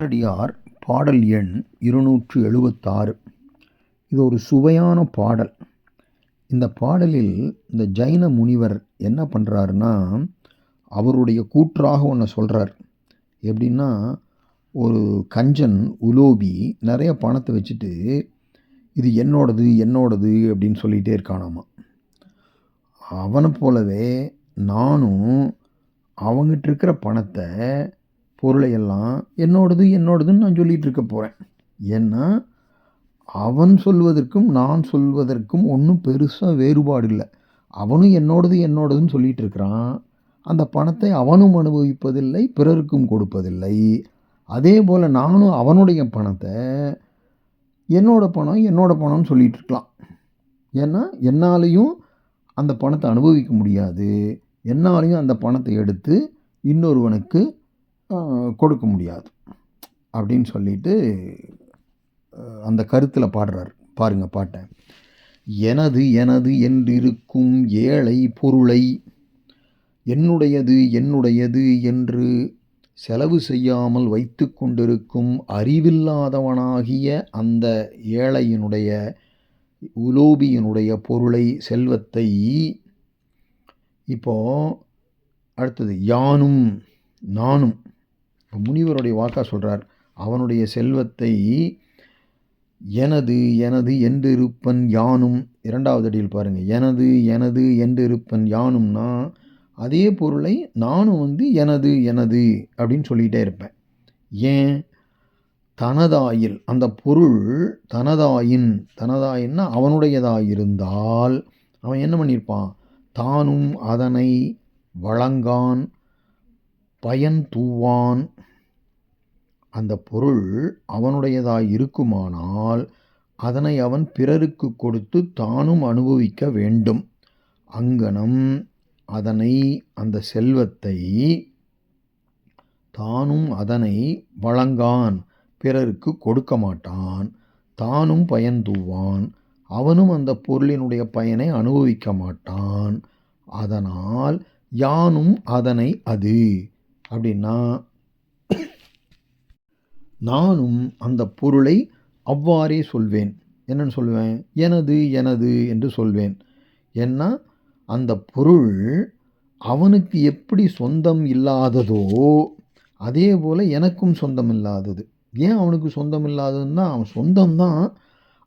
பாரதியார் பாடல் எண் இருநூற்று எழுபத்தாறு இது ஒரு சுவையான பாடல். இந்த பாடலில் இந்த ஜைன முனிவர் என்ன பண்ணுறாருன்னா அவருடைய கூற்றாக ஒன்று சொல்கிறார் எப்படின்னா ஒரு கஞ்சன் உலோபி நிறைய பணத்தை வச்சுட்டு இது என்னோடது என்னோடது அப்படின்னு சொல்லிகிட்டே இருக்கானாமா. அவனை போலவே நானும் அவங்ககிட்ட இருக்கிற பணத்தை பொருளையெல்லாம் என்னோடது என்னோடதுன்னு நான் சொல்லிகிட்டு இருக்க போகிறேன் ஏன்னா அவன் சொல்வதற்கும் நான் சொல்வதற்கும் ஒன்றும் பெருசாக வேறுபாடு இல்லை அவனும் என்னோடது என்னோடதுன்னு சொல்லிகிட்டு இருக்கிறான் அந்த பணத்தை அவனும் அனுபவிப்பதில்லை பிறருக்கும் கொடுப்பதில்லை. அதே போல் நானும் அவனுடைய பணத்தை என்னோட பணம் என்னோட பணம்னு சொல்லிகிட்டு இருக்கலாம் ஏன்னா என்னாலையும் அந்த பணத்தை அனுபவிக்க முடியாது. என்னாலையும் அந்த பணத்தை எடுத்து இன்னொருவனுக்கு கொடுக்க முடியாது. அப்படின்னு சொல்லிட்டு அந்த கருத்தில் பாடுறார். பாருங்கள் பாட்டை. எனது எனது என்றிருக்கும் ஏழை பொருளை என்னுடையது என்னுடையது என்று செலவு செய்யாமல் வைத்து கொண்டிருக்கும் அறிவில்லாதவனாகிய அந்த ஏழையினுடைய உலோபியினுடைய பொருளை செல்வத்தை இப்போ அடுத்தது யானும் நானும் முனிவருடைய வாக்கா சொல்கிறார் அவனுடைய செல்வத்தை எனது எனது என்றிருப்பன் யானும் இரண்டாவது அடியில் பாருங்கள் எனது எனது என்றிருப்பன் யானும்னா அதே பொருளை நானும் வந்து எனது எனது அப்படின்னு சொல்லிகிட்டே இருப்பேன். ஏன்? தனதாயில் அந்த பொருள் தனதாயின் தனதாயின்னா அவனுடையதாயிருந்தால் அவன் என்ன பண்ணியிருப்பான்? தானும் அதனை வழங்கான் பயன் தூவான் அந்த பொருள் அவனுடையதாய் இருக்குமானால் அதனை அவன் பிறருக்கு கொடுத்து தானும் அனுபவிக்க வேண்டும். அங்கனம் அதனை அந்த செல்வத்தை தானும் அதனை வழங்கான் பிறருக்கு கொடுக்க மாட்டான் தானும் பயந்தூவான் அவனும் அந்த பொருளினுடைய பயனை அனுபவிக்க மாட்டான். அதனால் யானும் அதனை அது அப்படின்னா நானும் அந்த பொருளை அவ்வாறே சொல்வேன். என்னன்னு சொல்வேன்? எனது எனது என்று சொல்வேன். ஏன்னா அந்த பொருள் அவனுக்கு எப்படி சொந்தம் இல்லாததோ அதே போல் எனக்கும் சொந்தம் இல்லாதது. ஏன் அவனுக்கு சொந்தம் இல்லாததுன்னா அவன் சொந்தம்தான்.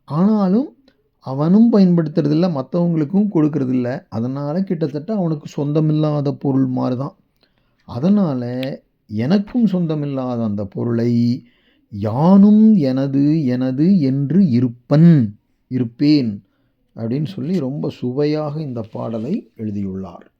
ஆனாலும் அவனும் பயன்படுத்துறதில்ல மற்றவங்களுக்கும் கொடுக்கறதில்ல. அதனால் கிட்டத்தட்ட அவனுக்கு சொந்தமில்லாத பொருள் மாதிரி தான் அதனால் எனக்கும் சொந்தமில்லாத அந்த பொருளை யானும் எனது எனது என்று இருப்பன் இருப்பேன் அப்படின்னு சொல்லி ரொம்ப சுவையாக இந்த பாடலை எழுதியுள்ளார்.